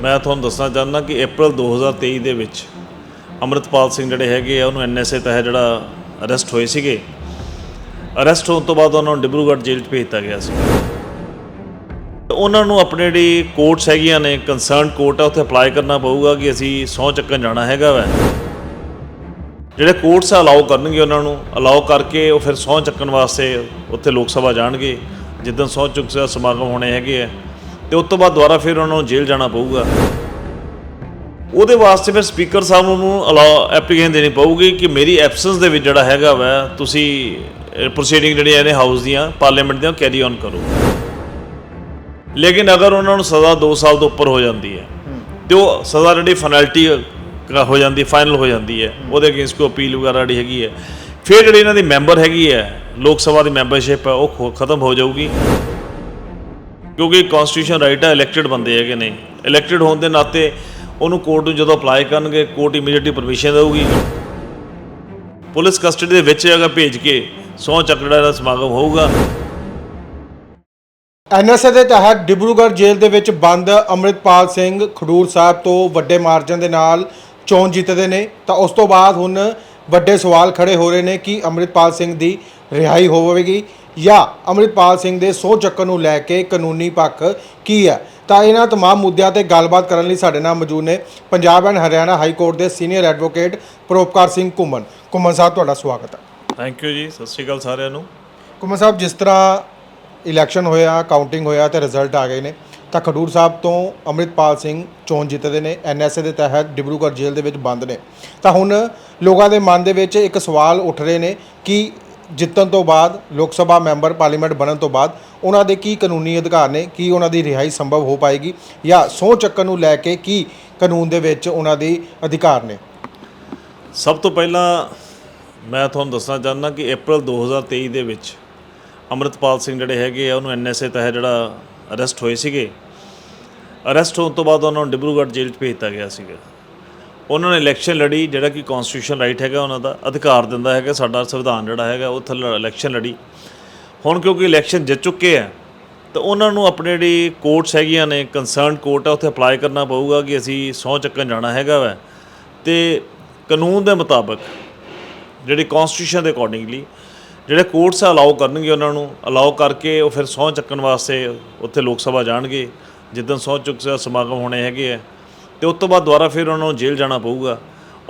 ਮੈਂ ਤੁਹਾਨੂੰ ਦੱਸਣਾ ਚਾਹੁੰਦਾ ਕਿ April 2023 ਦੇ ਵਿੱਚ ਅੰਮ੍ਰਿਤਪਾਲ ਸਿੰਘ ਜਿਹੜੇ ਹੈਗੇ ਆ, ਉਹਨੂੰ ਐਨਐਸਏ ਤਹਿਤ ਜਿਹੜਾ ਅਰੈਸਟ ਹੋਏ ਸੀਗੇ। ਅਰੈਸਟ ਹੋਣ ਤੋਂ ਬਾਅਦ ਉਹਨਾਂ ਨੂੰ ਡਿਬਰੂਗੜ੍ਹ ਜੇਲ੍ਹ 'ਚ ਭੇਜਤਾ ਗਿਆ ਸੀ। ਉਹਨਾਂ ਨੂੰ ਆਪਣੇ ਜਿਹੜੀ ਕੋਰਟਸ ਹੈਗੀਆਂ ਨੇ ਕੰਸਰਨਡ ਕੋਰਟ ਆ, ਉੱਥੇ ਅਪਲਾਈ ਕਰਨਾ ਪਊਗਾ ਕਿ ਅਸੀਂ ਸਹੁੰ ਚੱਕਣ ਜਾਣਾ ਹੈਗਾ ਵੈ। ਜਿਹੜੇ ਕੋਰਟਸ ਅਲਾਉ ਕਰਨਗੇ ਉਹਨਾਂ ਨੂੰ। ਅਲਾਉ ਕਰਕੇ ਉਹ ਫਿਰ ਸਹੁੰ ਚੱਕਣ ਵਾਸਤੇ ਉੱਥੇ ਲੋਕ ਸਭਾ ਜਾਣਗੇ। ਜਿੱਦਣ ਸਹੁੰ ਚੁੱਕ ਸਮਾਗਮ ਹੋਣੇ ਹੈਗੇ ਆ ਤੇ ਉਸ ਤੋਂ ਬਾਅਦ ਦੁਬਾਰਾ ਫਿਰ ਉਹਨਾਂ ਨੂੰ ਜੇਲ੍ਹ ਜਾਣਾ ਪਊਗਾ। ਉਹਦੇ ਵਾਸਤੇ ਫਿਰ ਸਪੀਕਰ ਸਾਹਿਬ ਨੂੰ ਅਲਾਉ ਐਪਲੀਕੇਸ਼ਨ ਦੇਣੀ ਪਊਗੀ ਕਿ ਮੇਰੀ ਐਬਸੈਂਸ ਦੇ ਵਿੱਚ ਜਿਹੜਾ ਹੈਗਾ ਵੈ, ਤੁਸੀਂ ਪ੍ਰੋਸੀਡਿੰਗ ਜਿਹੜੀਆਂ ਨੇ ਹਾਊਸ ਦੀਆਂ ਪਾਰਲੀਮੈਂਟ ਦੀਆਂ ਕੈਰੀ ਔਨ ਕਰੋ। ਲੇਕਿਨ ਅਗਰ ਉਹਨਾਂ ਨੂੰ ਸਜ਼ਾ 2 ਸਾਲ ਤੋਂ ਉੱਪਰ ਹੋ ਜਾਂਦੀ ਹੈ, ਤੇ ਉਹ ਸਜ਼ਾ ਜਿਹੜੀ ਫਾਈਨੈਲਿਟੀ ਹੋ ਜਾਂਦੀ ਫਾਈਨਲ ਹੋ ਜਾਂਦੀ ਹੈ, ਉਹਦੇ ਅਗੇਂਸਟ ਕੋਈ ਅਪੀਲ ਵਗੈਰਾ ਜਿਹੜੀ ਹੈਗੀ ਹੈ। ਫਿਰ ਜਿਹੜੀ ਇਹਨਾਂ ਦੀ ਮੈਂਬਰ ਹੈਗੀ ਹੈ, ਲੋਕ ਸਭਾ ਦੀ ਮੈਂਬਰਸ਼ਿਪ ਹੈ, ਉਹ ਖੋ- ਖਤਮ ਹੋ ਜਾਊਗੀ। ਕਿਉਂਕਿ ਕਨਸਟੀਟਿਊਸ਼ਨ ਰਾਈਟ ਹੈ ਇਲੈਕਟਿਡ ਬੰਦੇ ਹੈਗੇ ਨੇ। ਇਲੈਕਟਿਡ ਹੋਣ ਦੇ ਨਾਤੇ ਉਹਨੂੰ ਕੋਰਟ ਨੂੰ ਜਦੋਂ ਅਪਲਾਈ ਕਰਨਗੇ ਕੋਰਟ ਇਮੀਡੀਏਟਲੀ ਪਰਮਿਸ਼ਨ ਦੇਊਗੀ। ਪੁਲਿਸ ਕਸਟਡੀ ਦੇ ਵਿੱਚ ਅਗਰ ਭੇਜ ਕੇ ਸਹੁੰ ਚੱਕ ਦਾ ਸਮਾਗਮ ਹੋਊਗਾ। ਐਨਐਸਏ ਦੇ ਤਹਿਤ ਡਿਬਰੂਗੜ੍ਹ ਜੇਲ੍ਹ ਦੇ ਵਿੱਚ ਬੰਦ ਅੰਮ੍ਰਿਤਪਾਲ ਸਿੰਘ ਖਡੂਰ ਸਾਹਿਬ ਤੋਂ ਵੱਡੇ ਮਾਰਜਨ ਦੇ ਨਾਲ ਚੋਣ ਜਿੱਤਦੇ ਨੇ। ਤਾਂ ਉਸ ਤੋਂ ਬਾਅਦ ਹੁਣ ਵੱਡੇ ਸਵਾਲ ਖੜੇ ਹੋ ਰਹੇ ਨੇ ਕਿ ਅੰਮ੍ਰਿਤਪਾਲ ਸਿੰਘ ਦੀ ਰਿਹਾਈ ਹੋਵੇਗੀ। ਜਾਂ ਅੰਮ੍ਰਿਤਪਾਲ ਸਿੰਘ ਦੇ ਸਹੁੰ ਚੱਕਣ ਨੂੰ ਲੈ ਕੇ ਕਾਨੂੰਨੀ ਪੱਖ ਕੀ ਹੈ? ਤਾਂ ਇਹਨਾਂ ਤਮਾਮ ਮੁੱਦਿਆਂ ਤੇ ਗੱਲਬਾਤ ਕਰਨ ਲਈ ਸਾਡੇ ਨਾਲ ਮੌਜੂਦ ਨੇ Punjab and Haryana high court ਦੇ ਸੀਨੀਅਰ ਐਡਵੋਕੇਟ ਪਰੋਪਕਾਰ ਸਿੰਘ ਘੁੰਮਣ। ਘੁੰਮਣ ਸਾਹਿਬ ਤੁਹਾਡਾ ਸਵਾਗਤ ਹੈ। ਥੈਂਕ ਯੂ ਜੀ ਸਤਿ ਸ਼੍ਰੀ ਅਕਾਲ ਸਾਰਿਆਂ ਨੂੰ। ਕੁਮਾਰ ਸਾਹਿਬ ਜਿਸ ਤਰ੍ਹਾਂ ਇਲੈਕਸ਼ਨ ਹੋਇਆ ਕਾਊਂਟਿੰਗ ਹੋਇਆ ਤੇ ਰਿਜ਼ਲਟ ਆ ਗਏ ਨੇ ਤਾਂ ਖਡੂਰ ਸਾਹਿਬ ਤੋਂ ਅੰਮ੍ਰਿਤਪਾਲ ਸਿੰਘ ਚੋਣ ਜਿੱਤਦੇ ਨੇ ਐਨਐਸਏ ਦੇ ਤਹਿਤ ਡਿਬਰੂਗੜ੍ਹ ਜੇਲ੍ਹ ਦੇ ਵਿੱਚ ਬੰਦ ਨੇ। ਤਾਂ ਹੁਣ ਲੋਕਾਂ ਦੇ ਮਨ ਦੇ ਵਿੱਚ ਇੱਕ ਸਵਾਲ ਉੱਠ ਰਹੇ ਨੇ ਕਿ ਜਿੱਤਣ ਤੋਂ ਬਾਅਦ, ਲੋਕ ਸਭਾ ਮੈਂਬਰ ਪਾਰਲੀਮੈਂਟ ਬਣਨ ਤੋਂ ਬਾਅਦ, ਉਹਨਾਂ ਦੇ ਕੀ ਕਾਨੂੰਨੀ ਅਧਿਕਾਰ ਨੇ, ਕੀ ਉਹਨਾਂ ਦੀ ਰਿਹਾਈ ਸੰਭਵ ਹੋ ਪਾਏਗੀ, ਜਾਂ ਸਹੁੰ ਚੱਕਣ ਨੂੰ ਲੈ ਕੇ ਕੀ ਕਾਨੂੰਨ ਦੇ ਵਿੱਚ ਉਹਨਾਂ ਦੇ ਅਧਿਕਾਰ ਨੇ? ਸਭ ਤੋਂ ਪਹਿਲਾਂ ਮੈਂ ਤੁਹਾਨੂੰ ਦੱਸਣਾ ਚਾਹੁੰਦਾ ਕਿ April 2023 ਦੇ ਵਿੱਚ ਅੰਮ੍ਰਿਤਪਾਲ ਸਿੰਘ ਜਿਹੜੇ ਹੈਗੇ ਆ, ਉਹਨੂੰ ਐਨਐਸਏ ਤਹਿਤ ਜਿਹੜਾ ਅਰੈਸਟ ਹੋਏ ਸੀਗੇ। ਅਰੈਸਟ ਹੋਣ ਤੋਂ ਬਾਅਦ ਉਹਨਾਂ ਨੂੰ ਡਿਬਰੂਗੜ੍ਹ ਜੇਲ੍ਹ 'ਚ ਭੇਜਤਾ ਗਿਆ ਸੀਗਾ। ਉਹਨਾਂ ਨੇ ਇਲੈਕਸ਼ਨ ਲੜੀ, ਜਿਹੜਾ ਕਿ ਕਨਸਟੀਟਿਊਸ਼ਨ ਰਾਈਟ ਹੈਗਾ ਉਹਨਾਂ ਦਾ, ਅਧਿਕਾਰ ਦਿੰਦਾ ਹੈਗਾ, ਸਾਡਾ ਸੰਵਿਧਾਨ ਜਿਹੜਾ ਹੈਗਾ, ਉਹ ਥੱਲੇ ਇਲੈਕਸ਼ਨ ਲੜੀ। ਹੁਣ ਕਿਉਂਕਿ ਇਲੈਕਸ਼ਨ ਜਿੱਤ ਚੁੱਕੇ ਆ, ਤਾਂ ਉਹਨਾਂ ਨੂੰ ਆਪਣੇ ਜਿਹੜੀ ਕੋਰਟਸ ਹੈਗੀਆਂ ਨੇ ਕੰਸਰਨਡ ਕੋਰਟ ਆ, ਉੱਥੇ ਅਪਲਾਈ ਕਰਨਾ ਪਊਗਾ ਕਿ ਅਸੀਂ ਸਹੁੰ ਚੱਕਣ ਜਾਣਾ ਹੈਗਾ ਵੈ। ਤੇ ਕਾਨੂੰਨ ਦੇ ਮੁਤਾਬਕ ਜਿਹੜੀ ਕਨਸਟੀਟਿਊਸ਼ਨ ਦੇ ਅਕੋਰਡਿੰਗਲੀ ਜਿਹੜੇ ਕੋਰਟਸ ਅਲਾਉ ਕਰਨਗੇ ਉਹਨਾਂ ਨੂੰ। ਅਲਾਉ ਕਰਕੇ ਉਹ ਫਿਰ ਸਹੁੰ ਚੱਕਣ ਵਾਸਤੇ ਉੱਥੇ ਲੋਕ ਸਭਾ ਜਾਣਗੇ। ਜਿੱਦਣ ਸਹੁੰ ਚੁੱਕ ਸਮਾਗਮ ਹੋਣੇ ਹੈਗੇ ਆ ਤੇ ਉਸ ਤੋਂ ਬਾਅਦ ਦੁਬਾਰਾ ਫਿਰ ਉਹਨਾਂ ਨੂੰ ਜੇਲ੍ਹ ਜਾਣਾ ਪਊਗਾ।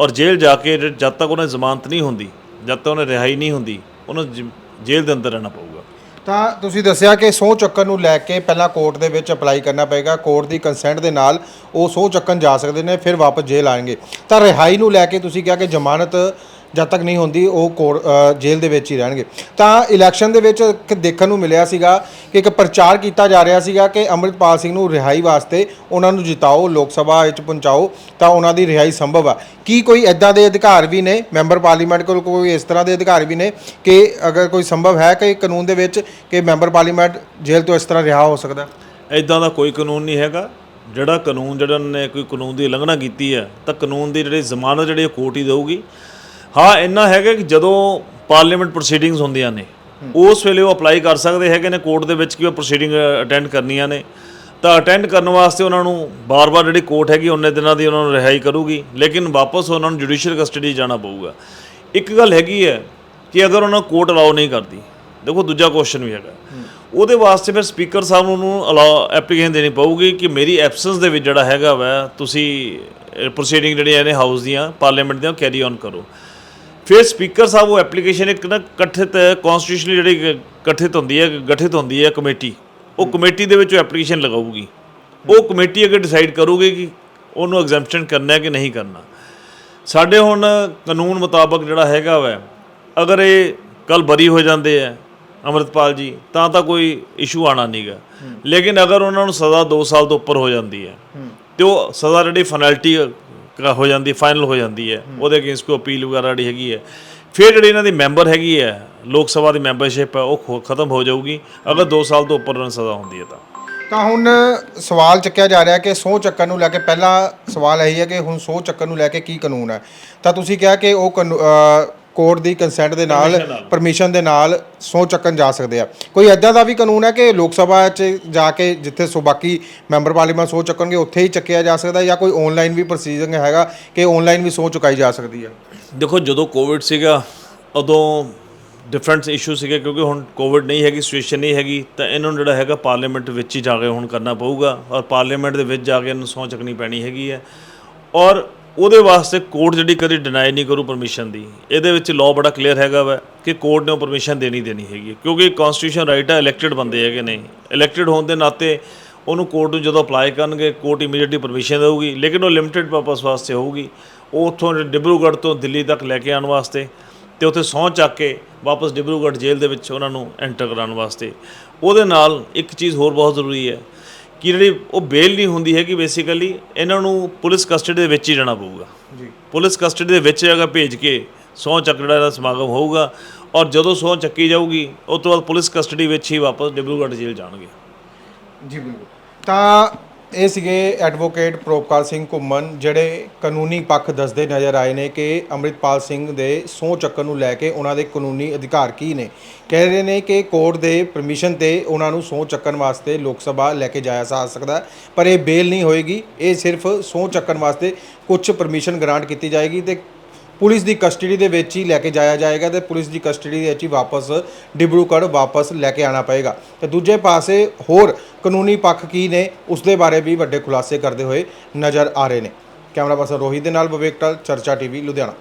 ਔਰ ਜੇਲ੍ਹ ਜਾ ਕੇ ਜ- ਜਦ ਤੱਕ ਉਹਨੇ ਜ਼ਮਾਨਤ ਨਹੀਂ ਹੁੰਦੀ, ਜਦ ਤੱਕ ਉਹਨੇ ਰਿਹਾਈ ਨਹੀਂ ਹੁੰਦੀ, ਉਹਨੂੰ ਜ- ਜੇਲ੍ਹ ਦੇ ਅੰਦਰ ਰਹਿਣਾ ਪਊਗਾ। ਤਾਂ ਤੁਸੀਂ ਦੱਸਿਆ ਕਿ ਸਹੁੰ ਚੱਕਣ ਨੂੰ ਲੈ ਕੇ ਪਹਿਲਾਂ ਕੋਰਟ ਦੇ ਵਿੱਚ ਅਪਲਾਈ ਕਰਨਾ ਪਏਗਾ। ਕੋਰਟ ਦੀ ਕੰਸੈਂਟ ਦੇ ਨਾਲ ਉਹ ਸਹੁੰ ਚੱਕਣ ਜਾ ਸਕਦੇ ਨੇ, ਫਿਰ ਵਾਪਸ ਜੇਲ੍ਹ ਆਣਗੇ। ਤਾਂ ਰਿਹਾਈ ਨੂੰ ਲੈ ਕੇ ਤੁਸੀਂ ਕਿਹਾ ਕਿ ਜ਼ਮਾਨਤ ਜਦ ਤੱਕ ਨਹੀਂ ਹੁੰਦੀ ਉਹ ਕੋਰ- ਅ, ਜੇਲ੍ਹ ਦੇ ਵਿੱਚ ਹੀ ਰਹਿਣਗੇ। ਤਾਂ ਇਲੈਕਸ਼ਨ ਦੇ ਵਿੱਚ ਇੱਕ ਦੇਖਣ ਨੂੰ ਮਿਲਿਆ ਸੀਗਾ ਕਿ ਇੱਕ ਪ੍ਰਚਾਰ ਕੀਤਾ ਜਾ ਰਿਹਾ ਸੀਗਾ ਕਿ ਅੰਮ੍ਰਿਤਪਾਲ ਸਿੰਘ ਨੂੰ ਰਿਹਾਈ ਵਾਸਤੇ ਉਹਨਾਂ ਨੂੰ ਜਿਤਾਓ ਲੋਕ ਸਭਾ ਵਿੱਚ ਪਹੁੰਚਾਓ ਤਾਂ ਉਹਨਾਂ ਦੀ ਰਿਹਾਈ ਸੰਭਵ ਆ। ਕੀ ਕੋਈ ਐਦਾਂ ਦੇ ਅਧਿਕਾਰ ਵੀ ਨੇ? ਮੈਂਬਰ ਪਾਰਲੀਮੈਂਟ ਕੋਲ ਕੋਈ ਇਸ ਤਰ੍ਹਾਂ ਦੇ ਅਧਿਕਾਰ ਵੀ ਨੇ ਕਿ ਅਗਰ ਕੋਈ ਸੰਭਵ ਹੈ ਕਿ ਕਾਨੂੰਨ ਦੇ ਵਿੱਚ ਕਿ ਮੈਂਬਰ ਪਾਰਲੀਮੈਂਟ ਜੇਲ੍ਹ ਤੋਂ ਇਸ ਤਰ੍ਹਾਂ ਰਿਹਾ ਹੋ ਸਕਦਾ? ਇਦਾਂ ਦਾ ਕੋਈ ਕਾਨੂੰਨ ਨਹੀਂ ਹੈਗਾ। ਜਿਹੜਾ ਕਾਨੂੰਨ ਜਿਹੜਾ ਨੇ ਕੋਈ ਕਾਨੂੰਨ ਦੀ ਉਲੰਘਣਾ ਕੀਤੀ ਹੈ ਤਾਂ ਕਾਨੂੰਨ ਦੀ ਜਿਹੜੀ ਜ਼ਮਾਨਤ ਜਿਹੜੀ ਉਹ ਕੋਰਟ ਹੀ ਦੇਊਗੀ। ਹਾਂ, ਇੰਨਾ ਹੈਗਾ ਕਿ ਜਦੋਂ ਪਾਰਲੀਮੈਂਟ ਪ੍ਰੋਸੀਡਿੰਗਸ ਹੁੰਦੀਆਂ ਨੇ, ਉਸ ਵੇਲੇ ਉਹ ਅਪਲਾਈ ਕਰ ਸਕਦੇ ਹੈਗੇ ਨੇ ਕੋਰਟ ਦੇ ਵਿੱਚ ਕਿ ਉਹ ਪ੍ਰੋਸੀਡਿੰਗ ਅਟੈਂਡ ਕਰਨੀਆਂ ਨੇ। ਤਾਂ ਅਟੈਂਡ ਕਰਨ ਵਾਸਤੇ ਉਹਨਾਂ ਨੂੰ ਬਾਰ-ਬਾਰ ਜਿਹੜੀ ਕੋਰਟ ਹੈਗੀ ਉਹਨੇ ਦਿਨਾਂ ਦੀ ਉਹਨਾਂ ਨੂੰ ਰਿਹਾਈ ਕਰੂਗੀ, ਲੇਕਿਨ ਵਾਪਸ ਉਹਨਾਂ ਨੂੰ ਜੁਡੀਸ਼ੀਅਲ ਕਸਟਡੀ ਜਾਣਾ ਪਊਗਾ। ਇੱਕ ਗੱਲ ਹੈਗੀ ਹੈ ਕਿ ਅਗਰ ਉਹਨਾਂ ਕੋਰਟ ਅਲਾਉ ਨਹੀਂ ਕਰਦੀ, ਦੇਖੋ ਦੂਜਾ ਕੁਐਸਚਨ ਵੀ ਹੈਗਾ। ਉਹਦੇ ਵਾਸਤੇ ਫਿਰ ਸਪੀਕਰ ਸਾਹਿਬ ਨੂੰ ਅਲਾਉ ਐਪਲੀਕੇਸ਼ਨ ਦੇਣੀ ਪਊਗੀ ਕਿ ਮੇਰੀ ਐਬਸੈਂਸ ਦੇ ਵਿੱਚ ਜਿਹੜਾ ਹੈਗਾ ਵਾ, ਤੁਸੀਂ ਪ੍ਰੋਸੀਡਿੰਗ ਜਿਹੜੀਆਂ ਨੇ ਹਾਊਸ ਦੀਆਂ ਪਾਰਲੀਮੈਂਟ ਦੀਆਂ ਕੈਰੀ ਔਨ ਕਰੋ। ਫਿਰ ਸਪੀਕਰ ਸਾਹਿਬ ਉਹ ਐਪਲੀਕੇਸ਼ਨ ਇੱਕ ਨਾ ਕਠਿਤ ਕਨਸਟੀਟਿਊਸ਼ਨਲੀ ਜਿਹੜੀ ਕਠਿਤ ਹੁੰਦੀ ਹੈ ਗਠਿਤ ਹੁੰਦੀ ਹੈ ਕਮੇਟੀ। ਉਹ ਕਮੇਟੀ ਦੇ ਵਿੱਚ ਐਪਲੀਕੇਸ਼ਨ ਲਗਾਊਗੀ। ਉਹ ਕਮੇਟੀ ਅਗਰ ਡਿਸਾਈਡ ਕਰੂਗੀ ਕਿ ਉਹਨੂੰ ਐਗਜ਼ੈਂਪਸ਼ਨ ਕਰਨਾ ਹੈ ਕਿ ਨਹੀਂ ਕਰਨਾ। ਸਾਡੇ ਹੁਣ ਕਾਨੂੰਨ ਮੁਤਾਬਕ ਜਿਹੜਾ ਹੈਗਾ ਵੈ ਅਗਰ ਇਹ ਕੱਲ ਬਰੀ ਹੋ ਜਾਂਦੇ ਆ ਅਮਰਤਪਾਲ ਜੀ ਤਾਂ ਤਾਂ ਕੋਈ ਇਸ਼ੂ ਆਣਾ ਨਹੀਂਗਾ ਲੇਕਿਨ ਅਗਰ ਉਹਨਾਂ ਨੂੰ ਸਜ਼ਾ 2 ਸਾਲ ਤੋਂ ਉੱਪਰ ਹੋ ਜਾਂਦੀ ਹੈ ਤੇ ਉਹ ਸਜ਼ਾ ਜਿਹੜੀ ਫਾਈਨੈਲਿਟੀ ਹੋ ਜਾਂਦੀ ਫਾਈਨਲ ਹੋ ਜਾਂਦੀ ਹੈ। ਉਹਦੇ ਅਗੇਂਸਟ ਕੋਈ ਅਪੀਲ ਵਗੈਰਾ ਜਿਹੜੀ ਹੈਗੀ ਹੈ। ਫਿਰ ਜਿਹੜੀ ਇਹਨਾਂ ਦੀ ਮੈਂਬਰ ਹੈਗੀ ਹੈ ਲੋਕ ਸਭਾ ਦੀ ਮੈਂਬਰਸ਼ਿਪ ਹੈ ਉਹ ਖੋ- ਖਤਮ ਹੋ ਜਾਊਗੀ। ਅਗਰ 2 ਸਾਲ ਤੋਂ ਉੱਪਰ ਉਹਨਾਂ ਨੂੰ ਸਜ਼ਾ ਹੁੰਦੀ ਹੈ ਤਾਂ। ਤਾਂ ਹੁਣ ਸਵਾਲ ਚੱਕਿਆ ਜਾ ਰਿਹਾ ਕਿ ਸਹੁੰ ਚੱਕਣ ਨੂੰ ਲੈ ਕੇ ਪਹਿਲਾ ਸਵਾਲ ਇਹੀ ਹੈ ਕਿ ਹੁਣ ਸਹੁੰ ਚੱਕਣ ਨੂੰ ਲੈ ਕੇ ਕੀ ਕਾਨੂੰਨ ਹੈ? ਤਾਂ ਤੁਸੀਂ ਕਿਹਾ ਕਿ ਉਹ ਕਾਨੂ- ਅ, ਕੋਰਟ ਦੀ ਕੰਸੈਂਟ ਦੇ ਨਾਲ। ਪਰਮਿਸ਼ਨ ਦੇ ਨਾਲ ਸਹੁੰ ਚੱਕਣ ਜਾ ਸਕਦੇ ਆ। ਕੋਈ ਐਦਾਂ ਦਾ ਵੀ ਕਾਨੂੰਨ ਹੈ ਕਿ ਲੋਕ ਸਭਾ 'ਚ ਜਾ ਕੇ ਜਿੱਥੇ ਸੋ ਬਾਕੀ ਮੈਂਬਰ ਪਾਰਲੀਮੈਂਟ ਸਹੁੰ ਚੱਕਣਗੇ ਉੱਥੇ ਹੀ ਚੱਕਿਆ ਜਾ ਸਕਦਾ ਜਾਂ ਕੋਈ ਆਨਲਾਈਨ ਵੀ ਪ੍ਰੋਸੀਜਰ ਹੈਗਾ ਕਿ ਆਨਲਾਈਨ ਵੀ ਸਹੁੰ ਚੁਕਾਈ ਜਾ ਸਕਦੀ ਹੈ ਦੇਖੋ ਜਦੋਂ ਕੋਵਿਡ ਸੀਗਾ ਉਦੋਂ ਡਿਫਰੈਂਟ ਇਸ਼ੂ ਸੀਗੇ ਕਿਉਂਕਿ ਹੁਣ ਕੋਵਿਡ ਨਹੀਂ ਹੈਗੀ ਸਿਚੁਏਸ਼ਨ ਨਹੀਂ ਹੈਗੀ ਤਾਂ ਇਹਨਾਂ ਨੂੰ ਜਿਹੜਾ ਹੈਗਾ ਪਾਰਲੀਮੈਂਟ ਵਿੱਚ ਹੀ ਜਾ ਕੇ ਹੁਣ ਕਰਨਾ ਪਊਗਾ ਔਰ ਪਾਰਲੀਮੈਂਟ ਦੇ ਵਿੱਚ ਜਾ ਕੇ ਇਹਨੂੰ ਸਹੁੰ ਚੱਕਣੀ ਪੈਣੀ ਹੈਗੀ ਹੈ। ਔਰ ਉਹਦੇ ਵਾਸਤੇ ਕੋਰਟ ਜਿਹੜੀ ਕਦੀ ਡਿਨਾਈ ਨਹੀਂ ਕਰੂ ਪਰਮਿਸ਼ਨ ਦੀ। ਇਹਦੇ ਵਿੱਚ ਲਾਅ ਬੜਾ ਕਲੀਅਰ ਹੈਗਾ ਵਾ ਕਿ ਕੋਰਟ ਨੇ ਉਹ ਪਰਮਿਸ਼ਨ ਦੇਣੀ ਦੇਣੀ ਹੈਗੀ ਕਿਉਂਕਿ ਕਨਸਟੀਟਿਊਸ਼ਨ ਰਾਈਟ ਹੈ ਇਲੈਕਟਿਡ ਬੰਦੇ ਹੈਗੇ ਨੇ। ਇਲੈਕਟਿਡ ਹੋਣ ਦੇ ਨਾਤੇ ਉਹਨੂੰ ਕੋਰਟ ਨੂੰ ਜਦੋਂ ਅਪਲਾਈ ਕਰਨਗੇ, ਕੋਰਟ ਇਮੀਡੀਏਟਲੀ ਪਰਮਿਸ਼ਨ ਦੇਊਗੀ। ਲੇਕਿਨ ਉਹ ਲਿਮਿਟਿਡ ਪਰਪਸ ਵਾਸਤੇ ਹੋਊਗੀ। ਉਹ ਉੱਥੋਂ ਡਿਬਰੂਗੜ੍ਹ ਤੋਂ ਦਿੱਲੀ ਤੱਕ ਲੈ ਕੇ ਆਉਣ ਵਾਸਤੇ ਤੇ ਉੱਥੇ ਸਹੁੰ ਚੱਕ ਕੇ ਵਾਪਸ ਡਿਬਰੂਗੜ੍ਹ ਜੇਲ੍ਹ ਦੇ ਵਿੱਚ ਉਹਨਾਂ ਨੂੰ ਐਂਟਰ ਕਰਾਉਣ ਵਾਸਤੇ। ਉਹਦੇ ਨਾਲ ਇੱਕ ਚੀਜ਼ ਹੋਰ ਬਹੁਤ ਜ਼ਰੂਰੀ ਹੈ ਕਿ ਜਿਹੜੀ ਉਹ ਬੇਲ ਨਹੀਂ ਹੁੰਦੀ ਹੈ ਕਿ ਬੇਸਿਕਲੀ ਇਹਨਾਂ ਨੂੰ ਪੁਲਿਸ ਕਸਟਡੀ ਦੇ ਵਿੱਚ ਹੀ ਰਹਿਣਾ ਪਊਗਾ। ਜੀ। ਪੁਲਿਸ ਕਸਟਡੀ ਦੇ ਵਿੱਚ ਜਗ੍ਹਾ ਭੇਜ ਕੇ ਸਹੁੰ ਚੱਕ ਜਿਹੜਾ ਇਹਦਾ ਸਮਾਗਮ ਹੋਊਗਾ ਔਰ ਜਦੋਂ ਸਹੁੰ ਚੱਕੀ ਜਾਊਗੀ ਉਸ ਤੋਂ ਬਾਅਦ ਪੁਲਿਸ ਕਸਟਡੀ ਵਿੱਚ ਹੀ ਵਾਪਸ ਡਿਬਰੂਗੜ੍ਹ ਜੇਲ੍ਹ ਜਾਣਗੇ। ਜੀ ਬਿਲਕੁਲ। ਤਾਂ ਇਹ ਸੀਗੇ ਐਡਵੋਕੇਟ ਪ੍ਰੋਪਕਾਰ ਸਿੰਘ ਘੁੰਮਣ, ਜਿਹੜੇ ਕਾਨੂੰਨੀ ਪੱਖ ਦੱਸਦੇ ਨਜ਼ਰ ਆਏ ਨੇ ਕਿ ਅੰਮ੍ਰਿਤਪਾਲ ਸਿੰਘ ਦੇ ਸਹੁੰ ਚੱਕਣ ਨੂੰ ਲੈ ਕੇ ਉਹਨਾਂ ਦੇ ਕਾਨੂੰਨੀ ਅਧਿਕਾਰ ਕੀ ਨੇ। ਕਹਿ ਰਹੇ ਨੇ ਕਿ ਕੋਰਟ ਦੇ ਪਰਮਿਸ਼ਨ ਤੇ ਉਹਨਾਂ ਨੂੰ ਸਹੁੰ ਚੱਕਣ ਵਾਸਤੇ ਲੋਕ ਸਭਾ ਲੈ ਕੇ ਜਾਇਆ ਜਾ ਸਕਦਾ ਪਰ ਇਹ ਬੇਲ ਨਹੀਂ ਹੋਏਗੀ। ਇਹ ਸਿਰਫ ਸਹੁੰ ਚੱਕਣ ਵਾਸਤੇ ਕੁਝ ਪਰਮਿਸ਼ਨ ਗ੍ਰਾਂਟ ਕੀਤੀ ਜਾਏਗੀ ਤੇ ਪੁਲਿਸ ਦੀ ਕਸਟਡੀ ਦੇ ਵਿੱਚ ਹੀ ਲੈ ਕੇ ਜਾਇਆ ਜਾਏਗਾ ਤੇ ਪੁਲਿਸ ਦੀ ਕਸਟਡੀ ਦੇ ਵਿੱਚ ਹੀ ਵਾਪਸ ਡਿਬਰੂਗੜ੍ਹ ਵਾਪਸ ਲੈ ਕੇ ਆਣਾ ਪਏਗਾ। ਤੇ ਦੂਜੇ ਪਾਸੇ ਹੋਰ ਕਾਨੂੰਨੀ ਪੱਖ ਕੀ ਨੇ ਉਸ ਦੇ ਬਾਰੇ ਵੀ ਵੱਡੇ ਖੁਲਾਸੇ ਕਰਦੇ ਹੋਏ ਨਜ਼ਰ ਆ ਰਹੇ ਨੇ। ਕੈਮਰਾ ਪਰਸਨ ਰੋਹਿਤ ਦੇ ਨਾਲ ਵਿਵੇਕ ਟਲ, ਚਰਚਾ ਟੀਵੀ, ਲੁਧਿਆਣਾ।